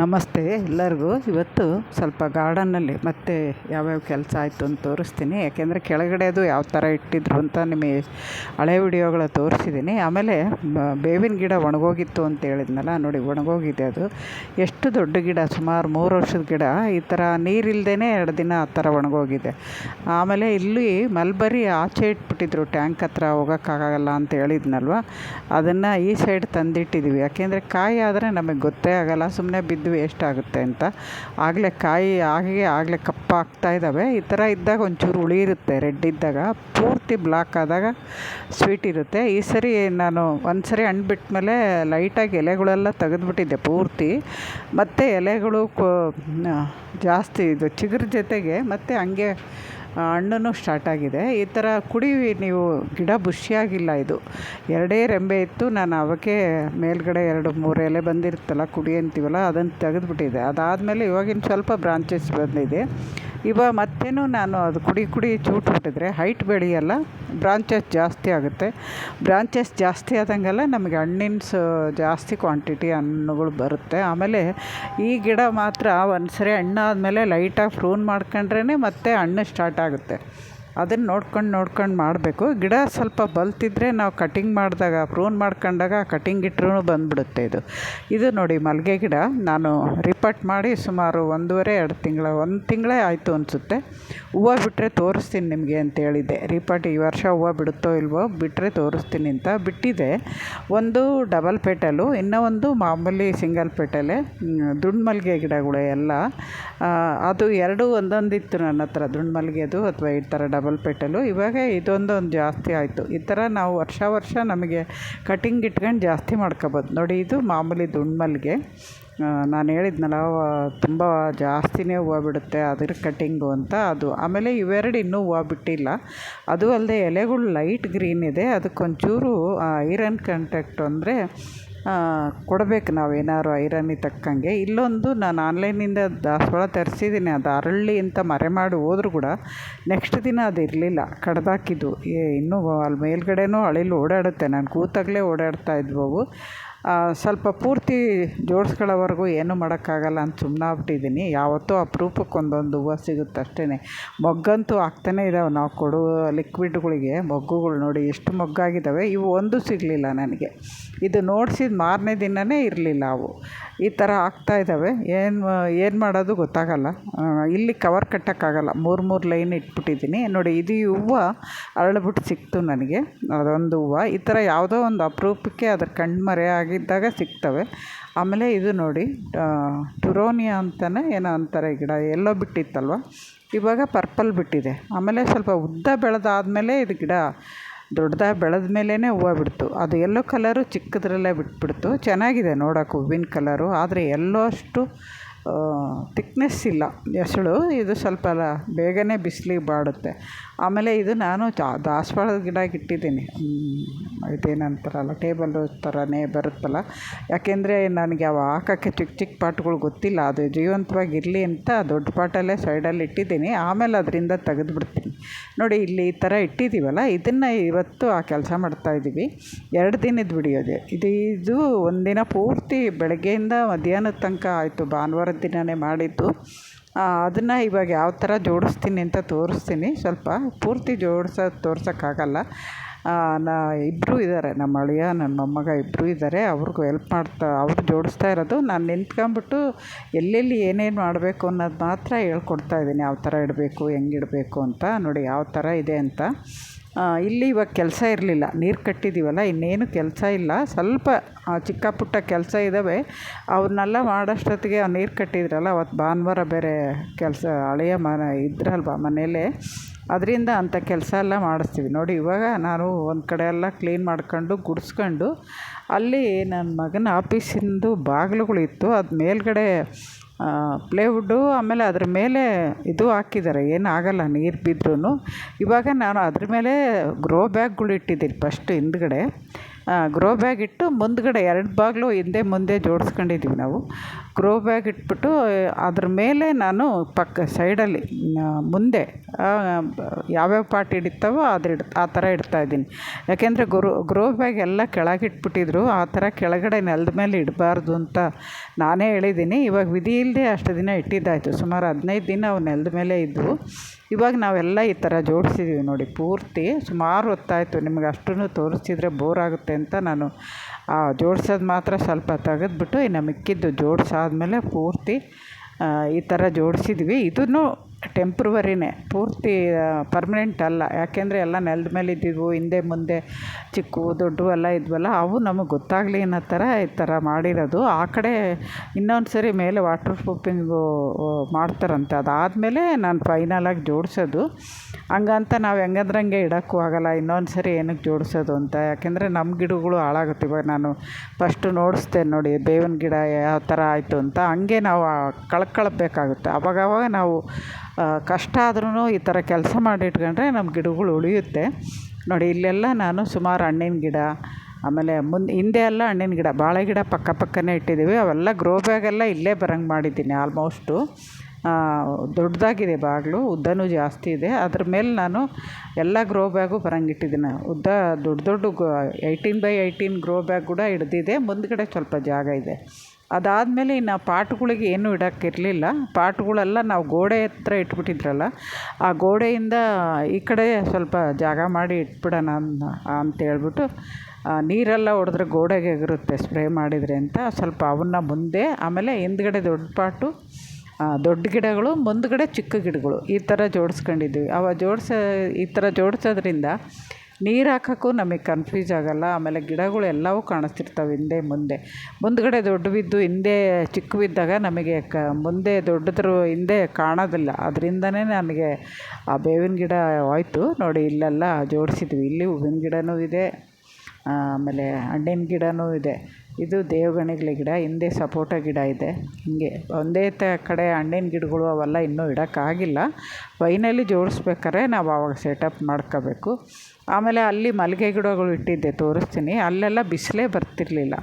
ನಮಸ್ತೆ ಎಲ್ಲರಿಗೂ. ಇವತ್ತು ಸ್ವಲ್ಪ ಗಾರ್ಡನ್ನಲ್ಲಿ ಮತ್ತೆ ಯಾವ್ಯಾವ ಕೆಲಸ ಆಯಿತು ಅಂತ ತೋರಿಸ್ತೀನಿ. ಯಾಕೆಂದರೆ ಕೆಳಗಡೆದು ಯಾವ ಥರ ಇಟ್ಟಿದ್ರು ಅಂತ ನಿಮಗೆ ಹಳೆ ವಿಡಿಯೋಗಳ ತೋರಿಸಿದ್ದೀನಿ. ಆಮೇಲೆ ಬೇವಿನ ಗಿಡ ಒಣಗೋಗಿತ್ತು ಅಂತ ಹೇಳಿದ್ನಲ್ಲ, ನೋಡಿ ಒಣಗೋಗಿದೆ ಅದು. ಎಷ್ಟು ದೊಡ್ಡ ಗಿಡ, ಸುಮಾರು ಮೂರು ವರ್ಷದ ಗಿಡ, ಈ ಥರ ನೀರಿಲ್ಲದೇನೆ ಎರಡು ದಿನ ಆ ಥರ ಒಣಗೋಗಿದೆ. ಆಮೇಲೆ ಇಲ್ಲಿ ಮಲ್ಬರಿ ಆಚೆ ಇಟ್ಬಿಟ್ಟಿದ್ರು, ಟ್ಯಾಂಕ್ ಹತ್ರ ಹೋಗೋಕ್ಕಾಗಲ್ಲ ಅಂತ ಹೇಳಿದ್ನಲ್ವ? ಅದನ್ನು ಈ ಸೈಡ್ ತಂದಿಟ್ಟಿದ್ದೀವಿ ಯಾಕೆಂದರೆ ಕಾಯಿ ಆದರೆ ನಮಗೆ ಗೊತ್ತೇ ಆಗೋಲ್ಲ ಸುಮ್ಮನೆ ಬಿದ್ದು ವೇಸ್ಟ್ ಆಗುತ್ತೆ ಅಂತ. ಆಗಲೇ ಕಾಯಿ ಹಾಗೆ ಆಗಲೇ ಕಪ್ಪಾಗ್ತಾ ಇದ್ದಾವೆ ಈ ಥರ ಇದ್ದಾಗ ಒಂಚೂರು ಹುಳಿ ಇರುತ್ತೆ, ರೆಡ್ ಇದ್ದಾಗ. ಪೂರ್ತಿ ಬ್ಲಾಕ್ ಆದಾಗ ಸ್ವೀಟ್ ಇರುತ್ತೆ. ಈ ಸರಿ ನಾನು ಒಂದು ಸರಿ ಹಣ್ಣು ಬಿಟ್ಮೇಲೆ ಲೈಟಾಗಿ ಎಲೆಗಳೆಲ್ಲ ತೆಗೆದುಬಿಟ್ಟಿದ್ದೆ ಪೂರ್ತಿ. ಮತ್ತು ಎಲೆಗಳು ಕೊ, ಜಾಸ್ತಿ ಇದು ಚಿಗುರು ಜೊತೆಗೆ ಮತ್ತು ಹಂಗೆ ಹಣ್ಣು ಸ್ಟಾರ್ಟ್ ಆಗಿದೆ. ಈ ಥರ ಕುಡಿ, ನೀವು ಗಿಡ ಬುಷಿಯಾಗಿಲ್ಲ ಇದು. ಎರಡೇ ರೆಂಬೆ ಇತ್ತು. ನಾನು ಅವಕ್ಕೆ ಮೇಲ್ಗಡೆ ಎರಡು, ಮೂರು ಎಲೆ ಬಂದಿರುತ್ತಲ್ಲ, ಕುಡಿ ಅಂತೀವಲ್ಲ, ಅದನ್ನು ತೆಗೆದುಬಿಟ್ಟಿದೆ ಅದಾದಮೇಲೆ ಇವಾಗಿನ ಸ್ವಲ್ಪ ಬ್ರಾಂಚಸ್ ಬಂದಿದೆ. ಇವಾಗ ಮತ್ತೇನು ನಾನು ಅದು ಕುಡಿ ಕುಡಿ ಚೂಟ್ ಬಿಟ್ಟಿದ್ರೆ ಹೈಟ್ ಬೆಳೆಯಲ್ಲ ಬ್ರಾಂಚಸ್ ಜಾಸ್ತಿ ಆಗುತ್ತೆ. ಬ್ರಾಂಚಸ್ ಜಾಸ್ತಿ ಆದಂಗೆಲ್ಲ ನಮಗೆ ಹಣ್ಣಿನ ಜಾಸ್ತಿ ಕ್ವಾಂಟಿಟಿ ಹಣ್ಣುಗಳು ಬರುತ್ತೆ. ಆಮೇಲೆ ಈ ಗಿಡ ಮಾತ್ರ ಒಂದು ಸರಿ ಹಣ್ಣಾದಮೇಲೆ ಲೈಟಾಗಿ ಫ್ರೂನ್ ಮಾಡ್ಕೊಂಡ್ರೇ ಮತ್ತೆ ಹಣ್ಣು ಸ್ಟಾರ್ಟ್ ಆಗುತ್ತೆ. ಅದನ್ನು ನೋಡ್ಕೊಂಡು ನೋಡ್ಕೊಂಡು ಮಾಡಬೇಕು. ಗಿಡ ಸ್ವಲ್ಪ ಬಲ್ತಿದ್ರೆ ನಾವು ಕಟಿಂಗ್ ಮಾಡಿದಾಗ ಪ್ರೂನ್ ಮಾಡ್ಕೊಂಡಾಗ ಕಟಿಂಗ್ ಇಟ್ರೂ ಬಂದುಬಿಡುತ್ತೆ ಇದು. ಇದು ನೋಡಿ ಮಲ್ಲಿಗೆ ಗಿಡ. ನಾನು ರಿಪಟ್ ಮಾಡಿ ಸುಮಾರು ಒಂದೂವರೆ, ಎರಡು ತಿಂಗಳ, ಒಂದು ತಿಂಗಳೇ ಆಯಿತು ಅನಿಸುತ್ತೆ. ಹೂವು ಬಿಟ್ಟರೆ ತೋರಿಸ್ತೀನಿ ನಿಮಗೆ ಅಂತ ಹೇಳಿದ್ದೆ. ರಿಪಟ್ ಈ ವರ್ಷ ಹೂವು ಬಿಡುತ್ತೋ ಇಲ್ವೋ ಬಿಟ್ಟರೆ ತೋರಿಸ್ತೀನಿ ಅಂತ ಬಿಟ್ಟಿದೆ. ಒಂದು ಡಬಲ್ ಪೇಟಲು ಇನ್ನೂ ಒಂದು ಮಾಮೂಲಿ ಸಿಂಗಲ್ ಪೇಟಲೆ ದುಂಡು ಮಲ್ಲಿಗೆ ಗಿಡಗಳು ಎಲ್ಲ. ಅದು ಎರಡು ಒಂದೊಂದಿತ್ತು ನನ್ನ ಹತ್ರ, ದುಂಡು ಮಲ್ಲಿಗೆದು ಅಥವಾ ಈ ಥರ ಡಬಲ್ ಪೇಟಲು ಇವಾಗ ಇದೊಂದೊಂದು ಜಾಸ್ತಿ ಆಯಿತು. ಈ ಥರ ನಾವು ವರ್ಷ ವರ್ಷ ನಮಗೆ ಕಟಿಂಗ್ ಇಟ್ಕೊಂಡು ಜಾಸ್ತಿ ಮಾಡ್ಕೋಬೋದು. ನೋಡಿ, ಇದು ಮಾಮೂಲಿ ದುಂಡು ಮಲ್ಲಿಗೆ ನಾನು ಹೇಳಿದ್ನಲ್ಲ ತುಂಬ ಜಾಸ್ತಿನೇ ಹೂವು ಬಿಡುತ್ತೆ, ಅದ್ರ ಕಟ್ಟಿಂಗು ಅಂತ. ಅದು ಆಮೇಲೆ ಇವೆರಡು ಇನ್ನೂ ಹೂವು ಬಿಟ್ಟಿಲ್ಲ. ಅದು ಅಲ್ಲದೆ ಎಲೆಗಳು ಲೈಟ್ ಗ್ರೀನ್ ಇದೆ. ಅದಕ್ಕೊಂಚೂರು ಐರನ್ ಕಂಟ್ಯಾಕ್ಟ್ ಅಂದರೆ ಕೊಡಬೇಕು ನಾವು ಏನಾದ್ರು ಐರನ್ನಿಗೆ ತಕ್ಕಂಗೆ. ಇಲ್ಲೊಂದು ನಾನು ಆನ್ಲೈನಿಂದ ದಾಸವಾಳ ತರಿಸಿದ್ದೀನಿ ಅದು ಅರಳಿ ಅಂತ ಮರೆ ಮಾಡಿ ಹೋದ್ರು ಕೂಡ ನೆಕ್ಸ್ಟ್ ದಿನ ಅದು ಇರಲಿಲ್ಲ. ಕಡ್ದಾಕಿದ್ದು ಇನ್ನೂ ಅಲ್ಲಿ ಮೇಲ್ಗಡೆನೂ ಅಳಿಲು ಓಡಾಡುತ್ತೆ. ನಾನು ಕೂತಾಗಲೇ ಓಡಾಡ್ತಾ ಇದ್ವು ಸ್ವಲ್ಪ ಪೂರ್ತಿ ಜೋಡಿಸ್ಕೊಳ್ಳೋವರೆಗೂ ಏನೂ ಮಾಡೋಕ್ಕಾಗಲ್ಲ ಅಂತ ಸುಮ್ಮನಾಗ್ಬಿಟ್ಟಿದ್ದೀನಿ ಯಾವತ್ತೋ ಅಪ್ರೂಪಕ್ಕೆ ಒಂದೊಂದು ಹೂವು ಸಿಗುತ್ತೆ ಅಷ್ಟೇ ಮೊಗ್ಗಂತೂ ಆಗ್ತಾನೇ ಇದ್ದಾವೆ ನಾವು ಕೊಡುವ ಲಿಕ್ವಿಡ್ಗಳಿಗೆ ಮೊಗ್ಗುಗಳು ನೋಡಿ ಎಷ್ಟು ಮೊಗ್ಗಾಗಿದ್ದಾವೆ. ಇವು ಒಂದು ಸಿಗಲಿಲ್ಲ ನನಗೆ. ಇದು ನೋಡ್ಸಿದ ಮಾರನೇ ದಿನವೇ ಇರಲಿಲ್ಲ ಅವು. ಈ ಥರ ಆಗ್ತಾ ಇದ್ದಾವೆ ಏನು ಏನು ಮಾಡೋದು ಗೊತ್ತಾಗಲ್ಲ. ಇಲ್ಲಿ ಕವರ್ ಕಟ್ಟೋಕ್ಕಾಗಲ್ಲ. ಮೂರು ಮೂರು ಲೈನ್ ಇಟ್ಬಿಟ್ಟಿದ್ದೀನಿ. ನೋಡಿ, ಇದು ಹೂವು ಅರಳ್ಬಿಟ್ಟು ಸಿಕ್ತು ನನಗೆ. ಅದೊಂದು ಹೂವು. ಈ ಥರ ಯಾವುದೋ ಒಂದು ಅಪರೂಪಕ್ಕೆ ಅದ್ರ ಕಣ್ಮರೆ ಆಗಿದ್ದಾಗ ಸಿಗ್ತವೆ. ಆಮೇಲೆ ಇದು ನೋಡಿ ಟುರೋನಿಯಾ ಅಂತಲೇ ಏನೋ ಅಂತಾರೆ ಗಿಡ. ಎಲ್ಲೋ ಬಿಟ್ಟಿತ್ತಲ್ವ? ಇವಾಗ ಪರ್ಪಲ್ ಬಿಟ್ಟಿದೆ. ಆಮೇಲೆ ಸ್ವಲ್ಪ ಉದ್ದ ಬೆಳೆದಾದ್ಮೇಲೆ ಇದು ಗಿಡ ದೊಡ್ಡದಾಗಿ ಬೆಳೆದ ಮೇಲೇ ಹೂವು ಬಿಡ್ತು. ಅದು ಎಲ್ಲೋ ಕಲರು ಚಿಕ್ಕದ್ರಲ್ಲೇ ಬಿಟ್ಬಿಡ್ತು. ಚೆನ್ನಾಗಿದೆ ನೋಡೋಕೆ ಹೂವಿನ ಕಲರು. ಆದರೆ ಎಲ್ಲೋ ಅಷ್ಟು ತಿಕ್ನೆಸ್ ಇಲ್ಲ. ಎಸಳು, ಇದು ಸ್ವಲ್ಪ ಬೇಗನೆ ಬಿಸಿಲಿಗೆ ಬಾಡುತ್ತೆ. ಆಮೇಲೆ ಇದು ನಾನು ದಾಸವಾಳದ ಗಿಡ ಇಟ್ಟಿದ್ದೀನಿ ಇದೇನಂತಾರಲ್ಲ, ಟೇಬಲ್ ಥರನೇ ಬರುತ್ತಲ್ಲ. ಯಾಕೆಂದರೆ ನನಗೆ ಅವು ಹಾಕೋಕ್ಕೆ ಚಿಕ್ಕ ಚಿಕ್ಕ ಪಾಟ್ಗಳು ಗೊತ್ತಿಲ್ಲ. ಅದು ಜೀವಂತವಾಗಿ ಇರಲಿ ಅಂತ ದೊಡ್ಡ ಪಾಟಲ್ಲೇ ಸೈಡಲ್ಲಿ ಇಟ್ಟಿದ್ದೀನಿ. ಆಮೇಲೆ ಅದರಿಂದ ತೆಗೆದುಬಿಡ್ತೀನಿ. ನೋಡಿ, ಇಲ್ಲಿ ಈ ಥರ ಇಟ್ಟಿದ್ದೀವಲ್ಲ, ಇದನ್ನು ಇವತ್ತು ಆ ಕೆಲಸ ಮಾಡ್ತಾಯಿದ್ದೀವಿ ಎರಡು ದಿನದ ಬಿಡಿಯೋದೆ ಇದು. ಇದು ಒಂದಿನ ಪೂರ್ತಿ ಬೆಳಗ್ಗೆಯಿಂದ ಮಧ್ಯಾಹ್ನದ ತನಕ ಆಯಿತು. ಭಾನುವಾರದ ದಿನವೇ ಮಾಡಿದ್ದು. ಅದನ್ನು ಇವಾಗ ಯಾವ ಥರ ಜೋಡಿಸ್ತೀನಿ ಅಂತ ತೋರಿಸ್ತೀನಿ. ಸ್ವಲ್ಪ ಪೂರ್ತಿ ಜೋಡ್ಸೋದು ತೋರ್ಸೋಕ್ಕಾಗಲ್ಲ. ನಾ ಇಬ್ಬರೂ ಇದ್ದಾರೆ ನಮ್ಮ ಅಳಿಯ, ನನ್ನ ಮೊಮ್ಮಗ ಇಬ್ಬರೂ ಇದ್ದಾರೆ ಅವ್ರಿಗೂ ಹೆಲ್ಪ್ ಮಾಡ್ತಾ, ಅವ್ರು ಜೋಡಿಸ್ತಾ ಇರೋದು. ನಾನು ನಿಂತ್ಕೊಂಬಿಟ್ಟು ಎಲ್ಲೆಲ್ಲಿ ಏನೇನು ಮಾಡಬೇಕು ಅನ್ನೋದು ಮಾತ್ರ ಹೇಳ್ಕೊಡ್ತಾ ಇದ್ದೀನಿ. ಯಾವ ಥರ ಇಡಬೇಕು, ಹೆಂಗೆ ಇಡಬೇಕು ಅಂತ. ನೋಡಿ, ಯಾವ ಥರ ಇದೆ ಅಂತ. ಇಲ್ಲಿ ಇವಾಗ ಕೆಲಸ ಇರಲಿಲ್ಲ. ನೀರು ಕಟ್ಟಿದ್ದೀವಲ್ಲ ಇನ್ನೇನು ಕೆಲಸ ಇಲ್ಲ. ಸ್ವಲ್ಪ ಚಿಕ್ಕ ಪುಟ್ಟ ಕೆಲಸ ಇದ್ದಾವೆ ಅವನ್ನೆಲ್ಲ ಮಾಡೋಷ್ಟೊತ್ತಿಗೆ ನೀರು ಕಟ್ಟಿದ್ರಲ್ಲ ಅವತ್ತು ಭಾನುವಾರ ಬೇರೆ ಕೆಲಸ, ಹಳೆಯ ಮನೆ ಇದ್ರಲ್ವ ಮನೇಲೆ. ಅದರಿಂದ ಅಂಥ ಕೆಲಸ ಎಲ್ಲ ಮಾಡಿಸ್ತೀವಿ. ನೋಡಿ, ಇವಾಗ ನಾನು ಒಂದು ಕಡೆ ಎಲ್ಲ ಕ್ಲೀನ್ ಮಾಡ್ಕೊಂಡು ಗುಡಿಸ್ಕೊಂಡು, ಅಲ್ಲಿ ನನ್ನ ಮಗನ ಆಫೀಸಿಂದು ಬಾಗಿಲುಗಳಿತ್ತು. ಅದು ಮೇಲ್ಗಡೆ ಪ್ಲೇವುಡ್ಡು ಆಮೇಲೆ ಅದ್ರ ಮೇಲೆ ಇದು ಹಾಕಿದ್ದಾರೆ. ಏನು ಆಗಲ್ಲ, ನೀರು ಬಿದ್ರೂ ಇವಾಗ ನಾನು ಅದ್ರ ಮೇಲೆ ಗ್ರೋ ಬ್ಯಾಗ್ಗಳು ಇಟ್ಟಿದ್ದೀನಿ ಫಸ್ಟ್ ಹಿಂದ್ಗಡೆ. ಗ್ರೋ ಬ್ಯಾಗ್ ಇಟ್ಟು ಮುಂದ್ಗಡೆ ಎರಡು ಬಾಗಿಲು ಹಿಂದೆ ಮುಂದೆ ಜೋಡಿಸ್ಕೊಂಡಿದ್ದೀವಿ ನಾವು. ಗ್ರೋ ಬ್ಯಾಗ್ ಇಟ್ಬಿಟ್ಟು, ಅದ್ರ ಮೇಲೆ ನಾನು ಪಕ್ಕ ಸೈಡಲ್ಲಿ ಮುಂದೆ ಯಾವ್ಯಾವ ಪಾಟ್ ಹಿಡಿತಾವೋ ಅದು ಇಡ್ ಆ ಥರ ಇಡ್ತಾಯಿದ್ದೀನಿ ಯಾಕೆಂದರೆ ಗ್ರೋ ಗ್ರೋ ಬ್ಯಾಗ್ ಎಲ್ಲ ಕೆಳಗಿಟ್ಬಿಟ್ಟಿದ್ರು ಆ ಥರ ಕೆಳಗಡೆ ನೆಲದ ಮೇಲೆ ಇಡಬಾರ್ದು ಅಂತ ನಾನೇ ಹೇಳಿದ್ದೀನಿ. ಇವಾಗ ವಿಧಿ ಇಲ್ಲದೆ ಅಷ್ಟು ದಿನ ಇಟ್ಟಿದ್ದಾಯಿತು. ಸುಮಾರು ಹದಿನೈದು ದಿನ ಅವು ನೆಲದ ಮೇಲೆ ಇದ್ದವು ಇವಾಗ ನಾವೆಲ್ಲ ಈ ಥರ ಜೋಡಿಸಿದ್ದೀವಿ ನೋಡಿ, ಪೂರ್ತಿ ಸುಮಾರು ಹೊತ್ತಾಯಿತು ನಿಮ್ಗೆ ಅಷ್ಟೂ ತೋರಿಸಿದ್ರೆ ಬೋರ್ ಆಗುತ್ತೆ ಅಂತ ನಾನು ಜೋಡಿಸೋದು ಮಾತ್ರ ಸ್ವಲ್ಪ ತೆಗೆದ್ಬಿಟ್ಟು ಇನ್ನು ಮಿಕ್ಕಿದ್ದು ಜೋಡಿಸಾದ್ಮೇಲೆ ಪೂರ್ತಿ ಈ ಥರ ಜೋಡಿಸಿದ್ವಿ. ಇದನ್ನು ಟೆಂಪ್ರವರಿನೇ ಪೂರ್ತಿ ಪರ್ಮನೆಂಟ್ ಅಲ್ಲ. ಯಾಕೆಂದರೆ ಎಲ್ಲ ನೆಲದ ಮೇಲೆ ಇದ್ದಿದ್ವು, ಹಿಂದೆ, ಮುಂದೆ ಚಿಕ್ಕವು ದೊಡ್ಡವು ಎಲ್ಲ ಇದ್ವಲ್ಲ, ಅವು ನಮಗೆ ಗೊತ್ತಾಗಲಿ ಅನ್ನೋ ಥರ ಈ ಥರ ಮಾಡಿರೋದು. ಆ ಕಡೆ ಇನ್ನೊಂದು ಸರಿ ಮೇಲೆ ವಾಟರ್ ಪ್ರೂಫಿಂಗು ಮಾಡ್ತಾರಂತೆ. ಅದಾದಮೇಲೆ ನಾನು ಫೈನಲಾಗಿ ಜೋಡಿಸೋದು. ಹಂಗಂತ ನಾವು ಹೆಂಗಂದ್ರಂಗೆ ಇಡೋಕ್ಕೂ ಆಗೋಲ್ಲ ಇನ್ನೊಂದು ಸರಿ ಏನಕ್ಕೆ ಜೋಡಿಸೋದು ಅಂತ. ಯಾಕೆಂದರೆ ನಮ್ಮ ಗಿಡಗಳು ಹಾಳಾಗುತ್ತೆ ಇವಾಗ ನಾನು ಫಸ್ಟು ನೋಡಿಸ್ದೆ ನೋಡಿ, ಬೇವಿನ ಗಿಡ ಯಾವ ಥರ ಆಯಿತು ಅಂತ. ಹಂಗೆ ನಾವು ಕಳ್ಕೊಳ್ಬೇಕಾಗುತ್ತೆ. ಅವಾಗವಾಗ ನಾವು ಕಷ್ಟ ಆದ್ರೂ ಈ ಥರ ಕೆಲಸ ಮಾಡಿ ಇಟ್ಕೊಂಡ್ರೆ ನಮ್ಮ ಗಿಡಗಳು ಉಳಿಯುತ್ತೆ. ನೋಡಿ, ಇಲ್ಲೆಲ್ಲ ನಾನು ಸುಮಾರು ಹಣ್ಣಿನ ಗಿಡ, ಆಮೇಲೆ ಮುಂದೆ ಹಿಂದೆ ಎಲ್ಲ ಹಣ್ಣಿನ ಗಿಡ, ಬಾಳೆ ಗಿಡ ಪಕ್ಕ ಪಕ್ಕನೇ ಇಟ್ಟಿದ್ದೀವಿ. ಅವೆಲ್ಲ ಗ್ರೋ ಬ್ಯಾಗೆಲ್ಲ ಇಲ್ಲೇ ಬರೋಂಗೆ ಮಾಡಿದ್ದೀನಿ ಆಲ್ಮೋಸ್ಟು ದೊಡ್ಡದಾಗಿದೆ ಬಾಗಿಲು, ಉದ್ದನೂ ಜಾಸ್ತಿ ಇದೆ. ಅದ್ರ ಮೇಲೆ ನಾನು ಎಲ್ಲ ಗ್ರೋ ಬ್ಯಾಗು ಬರಂಗೆ ಇಟ್ಟಿದ್ದೀನಿ. ಉದ್ದ ದೊಡ್ಡ ದೊಡ್ಡ eighteen by eighteen grow bag ಕೂಡ ಹಿಡ್ದಿದೆ. ಮುಂದ್ಗಡೆ ಸ್ವಲ್ಪ ಜಾಗ ಇದೆ. ಅದಾದಮೇಲೆ ಇನ್ನು ಪಾಟ್ಗಳಿಗೆ ಏನೂ ಇಡೋಕ್ಕಿರಲಿಲ್ಲ. ಪಾಟ್ಗಳೆಲ್ಲ ನಾವು ಗೋಡೆ ಹತ್ರ ಇಟ್ಬಿಟ್ಟಿದ್ರಲ್ಲ, ಆ ಗೋಡೆಯಿಂದ ಈ ಕಡೆ ಸ್ವಲ್ಪ ಜಾಗ ಮಾಡಿ ಇಟ್ಬಿಡೋಣ ಅಂತೇಳ್ಬಿಟ್ಟು ನೀರೆಲ್ಲ ಹೊಡೆದ್ರೆ ಗೋಡೆಗೆ ಎಗರುತ್ತೆ ಸ್ಪ್ರೇ ಮಾಡಿದರೆ ಅಂತ ಸ್ವಲ್ಪ ಅವನ್ನ ಮುಂದೆ, ಆಮೇಲೆ ಹಿಂದ್ಗಡೆ ದೊಡ್ಡ ಪಾಟು ದೊಡ್ಡ ಗಿಡಗಳು, ಮುಂದ್ಗಡೆ ಚಿಕ್ಕ ಗಿಡಗಳು, ಈ ಥರ ಜೋಡಿಸ್ಕೊಂಡಿದ್ವಿ. ಅವ ಜೋಡಿಸ, ಈ ಥರ ಜೋಡಿಸೋದ್ರಿಂದ ನೀರು ಹಾಕೋಕ್ಕೂ ನಮಗೆ ಕನ್ಫ್ಯೂಸ್ ಆಗೋಲ್ಲ. ಆಮೇಲೆ ಗಿಡಗಳು ಎಲ್ಲವೂ ಕಾಣಿಸ್ತಿರ್ತವೆ ಹಿಂದೆ ಮುಂದೆ. ಮುಂದ್ಗಡೆ ದೊಡ್ಡವಿದ್ದು ಹಿಂದೆ ಚಿಕ್ಕವಿದ್ದಾಗ ನಮಗೆ ಕ, ಮುಂದೆ ದೊಡ್ಡದ್ರ ಹಿಂದೆ ಕಾಣೋದಿಲ್ಲ. ಅದರಿಂದನೇ ನನಗೆ ಆ ಬೇವಿನ ಗಿಡ ಹೋಯ್ತು ನೋಡಿ, ಇಲ್ಲೆಲ್ಲ ಜೋಡಿಸಿದ್ವಿ. ಇಲ್ಲಿ ಹೂವಿನ ಗಿಡವೂ ಇದೆ. ಆಮೇಲೆ ಹಣ್ಣಿನ ಗಿಡವೂ ಇದೆ. ಇದು ದೇವಗಣಿಗಳ ಗಿಡ, ಹಿಂದೆ ಸಪೋಟ ಗಿಡ ಇದೆ. ಹೀಗೆ ಒಂದೇ ತ ಕಡೆ ಹಣ್ಣಿನ ಗಿಡಗಳು ಅವೆಲ್ಲ ಇನ್ನೂ ಇಡೋಕ್ಕಾಗಿಲ್ಲ. ವೈನಲ್ಲಿ ಜೋಡಿಸ್ಬೇಕಾರೆ ನಾವು ಆವಾಗ ಸೆಟಪ್ ಮಾಡ್ಕೋಬೇಕು. ಆಮೇಲೆ ಅಲ್ಲಿ ಮಲ್ಲಿಗೆ ಗಿಡಗಳು ಇಟ್ಟಿದ್ದೆ, ತೋರಿಸ್ತೀನಿ. ಅಲ್ಲೆಲ್ಲ ಬಿಸಿಲೇ ಬರ್ತಿರಲಿಲ್ಲ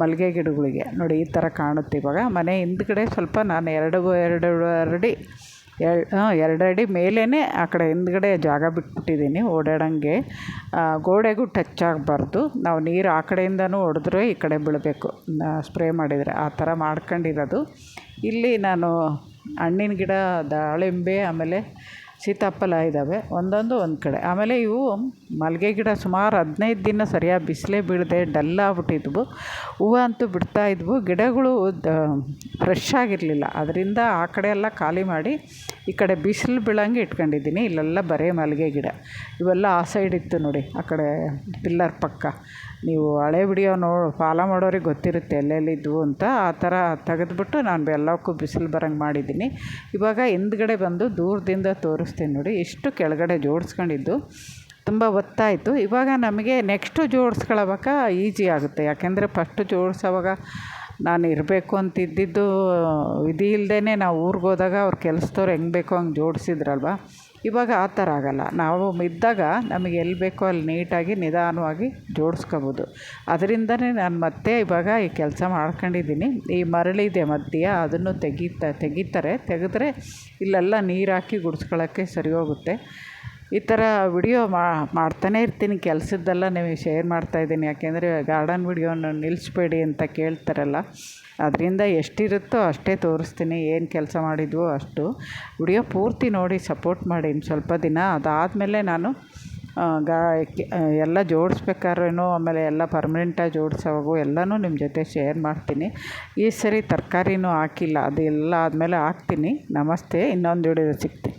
ಮಲ್ಲಿಗೆ ಗಿಡಗಳಿಗೆ. ನೋಡಿ ಈ ಥರ ಕಾಣುತ್ತೆ ಇವಾಗ. ಮನೆ ಹಿಂದ್ಗಡೆ ಸ್ವಲ್ಪ ನಾನು ಎರಡು ಎರಡು ಅಡಿ ಎರಡು ಅಡಿ ಮೇಲೇ ಆ ಕಡೆ ಹಿಂದ್ಗಡೆ ಜಾಗ ಬಿಟ್ಬಿಟ್ಟಿದ್ದೀನಿ ಓಡಾಡೋಂಗೆ. ಗೋಡೆಗೂ ಟಚ್ ಆಗಬಾರ್ದು. ನಾವು ನೀರು ಆ ಕಡೆಯಿಂದನೂ ಹೊಡೆದ್ರೆ ಈ ಕಡೆ ಬೀಳಬೇಕು. ಸ್ಪ್ರೇ ಮಾಡಿದರೆ ಆ ಥರ ಮಾಡ್ಕೊಂಡಿರೋದು. ಇಲ್ಲಿ ನಾನು ಹಣ್ಣಿನ ಗಿಡ, ದಾಳಿಂಬೆ, ಆಮೇಲೆ ಸೀತಾಫಲ ಇದ್ದಾವೆ ಒಂದೊಂದು ಒಂದು ಕಡೆ. ಆಮೇಲೆ ಇವು ಮಲ್ಲಿಗೆ ಗಿಡ ಸುಮಾರು ಹದಿನೈದು ದಿನ ಸರಿಯಾಗಿ ಬಿಸಿಲೇ ಬೀಳದೆ ಡಲ್ ಆಗ್ಬಿಟ್ಟಿದ್ವು. ಹೂವು ಅಂತೂ ಬಿಡ್ತಾ ಇದ್ವು. ಗಿಡಗಳು ಫ್ರೆಶ್ ಆಗಿರಲಿಲ್ಲ. ಅದರಿಂದ ಆ ಕಡೆ ಎಲ್ಲ ಖಾಲಿ ಮಾಡಿ ಈ ಕಡೆ ಬಿಸಿಲು ಬೀಳಂಗೆ ಇಟ್ಕೊಂಡಿದ್ದೀನಿ. ಇಲ್ಲೆಲ್ಲ ಬರೀ ಮಲ್ಲಿಗೆ ಗಿಡ. ಇವೆಲ್ಲ ಆ ಸೈಡ್ ಇತ್ತು ನೋಡಿ, ಆ ಕಡೆ ಪಿಲ್ಲರ್ ಪಕ್ಕ. ನೀವು ಹಳೆ ವಿಡಿಯೋ ನೋ, ಫಾಲೋ ಮಾಡೋರಿಗೆ ಗೊತ್ತಿರುತ್ತೆ ಎಲ್ಲೆಲ್ಲಿದ್ವು ಅಂತ. ಆ ಥರ ತೆಗೆದ್ಬಿಟ್ಟು ನಾನು ಎಲ್ಲಕ್ಕೂ ಬಿಸಿಲು ಬರೋಂಗೆ ಮಾಡಿದ್ದೀನಿ. ಇವಾಗ ಹಿಂದ್ಗಡೆ ಬಂದು ದೂರದಿಂದ ತೋರಿಸ್ತೀನಿ ನೋಡಿ ಎಷ್ಟು ಕೆಳಗಡೆ ಜೋಡಿಸ್ಕೊಂಡಿದ್ದು. ತುಂಬ ಒತ್ತಾಯಿತು. ಇವಾಗ ನಮಗೆ ನೆಕ್ಸ್ಟು ಜೋಡಿಸ್ಕೊಳ್ಳೋವಾಗ ಈಜಿ ಆಗುತ್ತೆ. ಯಾಕೆಂದರೆ ಫಸ್ಟು ಜೋಡಿಸೋವಾಗ ನಾನು ಇರಬೇಕು ಅಂತಿದ್ದಿದ್ದು, ವಿಧಿ ಇಲ್ಲದೇ ನಾವು ಊರಿಗೆ ಹೋದಾಗ ಅವ್ರು ಕೆಲಸದವ್ರು ಹೆಂಗೆ ಬೇಕೋ ಹಂಗೆ ಜೋಡಿಸಿದ್ರಲ್ವ. ಇವಾಗ ಆ ಥರ ಆಗೋಲ್ಲ. ನಾವು ಇದ್ದಾಗ ನಮಗೆ ಎಲ್ಲಿ ಬೇಕೋ ಅಲ್ಲಿ ನೀಟಾಗಿ ನಿಧಾನವಾಗಿ ಜೋಡಿಸ್ಕೋಬೋದು. ಅದರಿಂದನೇ ನಾನು ಮತ್ತೆ ಇವಾಗ ಈ ಕೆಲಸ ಮಾಡ್ಕೊಂಡಿದ್ದೀನಿ. ಈ ಮರಳಿದೆ ಮಧ್ಯ ಅದನ್ನು ತೆಗೀತಾ, ತೆಗೀತಾರೆ. ತೆಗೆದ್ರೆ ಇಲ್ಲೆಲ್ಲ ನೀರು ಹಾಕಿ ಗುಡಿಸ್ಕೊಳ್ಳೋಕ್ಕೆ ಸರಿ ಹೋಗುತ್ತೆ. ಈ ಥರ ವಿಡಿಯೋ ಮಾಡ್ತಾನೇ ಇರ್ತೀನಿ. ಕೆಲಸದ್ದೆಲ್ಲ ನಿಮಗೆ ಶೇರ್ ಮಾಡ್ತಾಯಿದ್ದೀನಿ ಯಾಕೆಂದರೆ ಗಾರ್ಡನ್ ವಿಡಿಯೋನ ನಿಲ್ಲಿಸ್ಬೇಡಿ ಅಂತ ಕೇಳ್ತಾರಲ್ಲ. ಅದರಿಂದ ಎಷ್ಟಿರುತ್ತೋ ಅಷ್ಟೇ ತೋರಿಸ್ತೀನಿ, ಏನು ಕೆಲಸ ಮಾಡಿದ್ವೋ ಅಷ್ಟು. ವಿಡಿಯೋ ಪೂರ್ತಿ ನೋಡಿ ಸಪೋರ್ಟ್ ಮಾಡಿ ಇನ್ನು ಸ್ವಲ್ಪ ದಿನ. ಅದಾದಮೇಲೆ ನಾನು ಗಾ ಎಲ್ಲ ಜೋಡಿಸ್ಬೇಕಾದ್ರೂ ಆಮೇಲೆ ಎಲ್ಲ ಪರ್ಮನೆಂಟಾಗಿ ಜೋಡಿಸೋವಾಗು ಎಲ್ಲನೂ ನಿಮ್ಮ ಜೊತೆ ಶೇರ್ ಮಾಡ್ತೀನಿ. ಈ ಸರಿ ತರಕಾರಿನೂ ಹಾಕಿಲ್ಲ, ಅದೆಲ್ಲ ಆದಮೇಲೆ ಹಾಕ್ತೀನಿ. ನಮಸ್ತೆ, ಇನ್ನೊಂದು ವಿಡಿಯೋ ಸಿಗ್ತೀನಿ.